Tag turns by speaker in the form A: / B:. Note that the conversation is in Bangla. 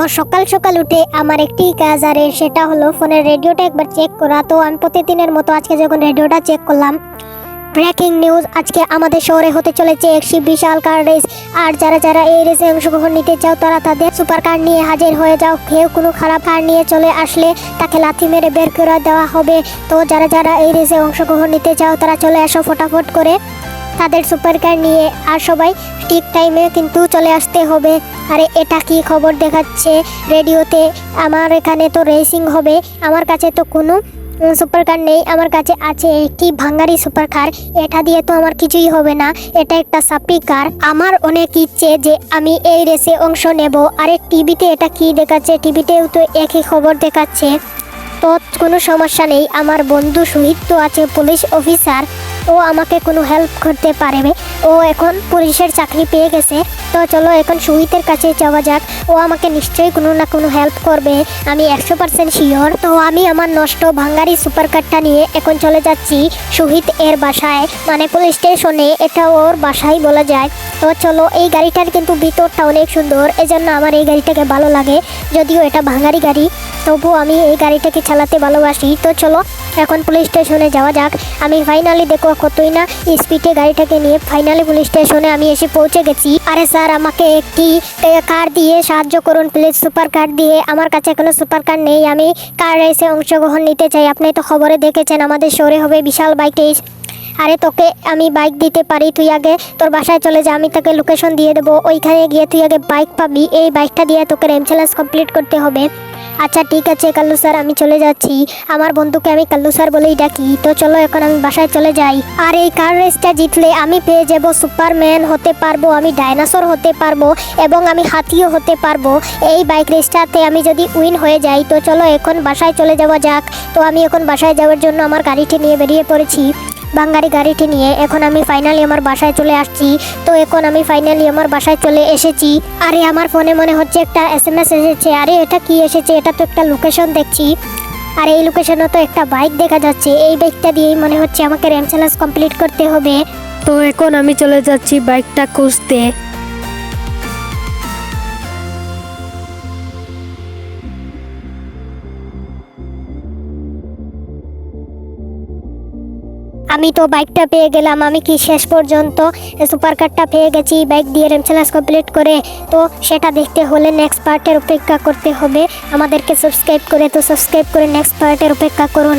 A: তো সকাল সকাল উঠে আমার একটি কাজ, আর সেটা হলো ফোনের রেডিওটা একবার চেক করা। তো আমি প্রতিদিনের মতো আজকে যখন রেডিওটা চেক করলাম ব্রেকিং নিউজ আজকে আমাদের শহরে হতে চলেছে একটি বিশাল কার রেস আর যারা যারা এই রেসে অংশগ্রহণ নিতে চাও, তারা তাদের সুপার কার নিয়ে হাজির হয়ে যাও। কেউ কোনো খারাপ কার নিয়ে চলে আসলে তাকে লাথি মেরে বের করে দেওয়া হবে। তো যারা যারা এই রেসে অংশগ্রহণ নিতে চাও, তারা চলে আসো ফটাফট করে। তাদের সুপার কার নিয়ে আর সবাই ঠিক টাইমে কিন্তু চলে আসতে হবে। আরে, এটা কি খবর দেখাচ্ছে রেডিওতে? আমার এখানে তো রেসিং হবে। আমার কাছে তো কোনো সুপার কার নেই। আমার কাছে আছে একটি ভাঙ্গারি সুপার কার এটা দিয়ে তো আমার কিছুই হবে না। এটা একটা সাপি কার আমার অনেক ইচ্ছে যে আমি এই রেসে অংশ নেব। আরে, টিভিতে এটা কি দেখাচ্ছে? টিভিতেও তো একই খবর দেখাচ্ছে। তো কোনো সমস্যা নেই। আমার বন্ধু শহীদ তো আছে, পুলিশ অফিসার ও আমাকে কোনো হেল্প করতে পারবে। ও এখন পুলিশের চাকরি পেয়ে গেছে। তো চলো এখন শহীদের কাছে যাওয়া যাক। ও আমাকে নিশ্চয়ই কোনো না কোনো হেল্প করবে, আমি একশো পার্সেন্ট শিওর তো আমি আমার নষ্ট ভাঙ্গারি সুপার কারটা নিয়ে এখন চলে যাচ্ছি শহীদ এর বাসায়। মানে পুলিশ স্টেশনে এটা ওর বাসায় বলা যায়। তো চলো, এই গাড়িটার কিন্তু ভিতরটা অনেক সুন্দর। এজন্য আমার এই গাড়িটাকে ভালো লাগে, যদিও এটা ভাঙ্গারি গাড়ি। তবু আমি এই গাড়িটাকে চালাতে ভালোবাসি। তো চলো, এখন পুলিশ স্টেশনে যাওয়া যাক। আমি ফাইনালি দেখো কতই না স্পিডে গাড়িটাকে নিয়ে ফাইনালি পুলিশ স্টেশনে আমি এসে পৌঁছে গেছি। আরে স্যার, আমাকে একটি কার দিয়ে সাহায্য করুন, প্লিজ। সুপার কার দিয়ে আমার কাছে কোনো সুপার কার নেই। আমি কার রেসে অংশগ্রহণ নিতে চাই। আপনি তো খবরে দেখেছেন, আমাদের শহরে হবে বিশাল বাইক রেস আরে তোকে আমি বাইক দিতে পারি, তুই আগে তোর বাসায় চলে যা, আমি তোকে লোকেশন দিয়ে দেবো। ওইখানে গিয়ে তুই আগে বাইক পাবি, এই বাইকটা দিয়ে তোকে রেম চ্যালেঞ্জ কমপ্লিট করতে হবে। আচ্ছা ঠিক আছে, কাল্লু স্যার আমি চলে যাচ্ছি। আমার বন্ধুকে আমি কাল্লু স্যার বলেই ডাকি। তো চলো, এখন আমি বাসায় চলে যাই। আর এই কার রেসটা জিতলে আমি পেয়ে যাব সুপারম্যান হতে পারব, আমি ডাইনোসর হতে পারব এবং আমি হাতিও হতে পারব। এই বাইক রেসটাতে আমি যদি উইন হয়ে যাই, তো চলো, এখন বাসায় চলে যাওয়া যাক। তো আমি এখন বাসায় যাওয়ার জন্য আমার গাড়িটি নিয়ে বেরিয়ে পড়েছি। বাঙ্গারি গাড়িটি নিয়ে এখন আমি ফাইনালি আমার বাসায় চলে আসছি। তো এখন আমি ফাইনালি আমার বাসায় চলে এসেছি। আরে, আমার ফোনে মনে হচ্ছে একটা এস এম এস এসেছে। আরে, এটা কি এসেছে? এটা তো একটা লোকেশন দেখছি। আর, এই লোকেশনে তো একটা বাইক দেখা যাচ্ছে। এই বাইকটা দিয়েই মনে হচ্ছে আমাকে র্যাম চ্যালেঞ্জ কমপ্লিট করতে হবে।
B: তো এখন আমি চলে যাচ্ছি বাইকটা খুঁজতে।
A: আমি তো বাইকটা পেয়ে গেলাম, আমি কি শেষ পর্যন্ত সুপার কারটা পেয়ে গেছি? বাইক দিয়ে র্যাম চ্যালেঞ্জ কমপ্লিট করে তো সেটা দেখতে হলে নেক্সট পার্টের অপেক্ষা করতে হবে। আমাদেরকে সাবস্ক্রাইব করে, তো সাবস্ক্রাইব করে নেক্সট পার্টের অপেক্ষা করুন।